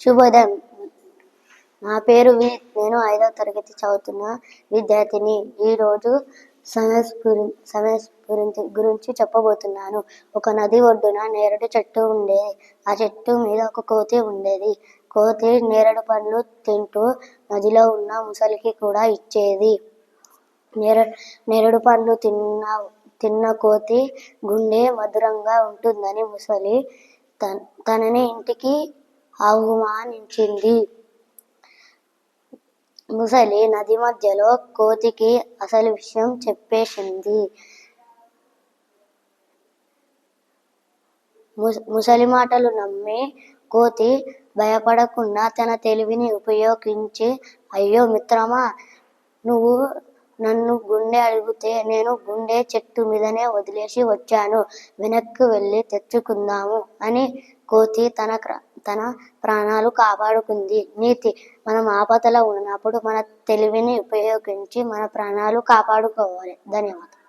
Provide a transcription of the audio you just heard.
శుభోదయం. నా పేరు వి. నేను ఐదవ తరగతి చదువుతున్న విద్యార్థిని. ఈరోజు సమస్ గురి సమస్ గురించి గురించి చెప్పబోతున్నాను. ఒక నది ఒడ్డున నేరడు చెట్టు ఉండేది. ఆ చెట్టు మీద ఒక కోతి ఉండేది. కోతి నేరడు పండ్లు తింటూ నదిలో ఉన్న ముసలికి కూడా ఇచ్చేది. నేర నేరడు పండ్లు తిన్న తిన్న కోతి గుండె మధురంగా ఉంటుందని ముసలి తన తనని ఇంటికి అవమానించింది ముసలి నది మధ్యలో కోతికి అసలు విషయం చెప్పేసింది. ముసలి మాటలు నమ్మి కోతి భయపడకుండా తన తెలివిని ఉపయోగించి అయ్యో మిత్రమా నువ్వు నన్ను గుండె అడిగితే నేను గుండె చెట్టు మీదనే వదిలేసి వచ్చాను. వెనక్కి వెళ్ళి తెచ్చుకుందాము అని కోతి తన తన ప్రాణాలు కాపాడుకుంది. నీతి మనం ఆపదలో ఉన్నప్పుడు మన తెలివిని ఉపయోగించి మన ప్రాణాలు కాపాడుకోవాలి. ధన్యవాదాలు.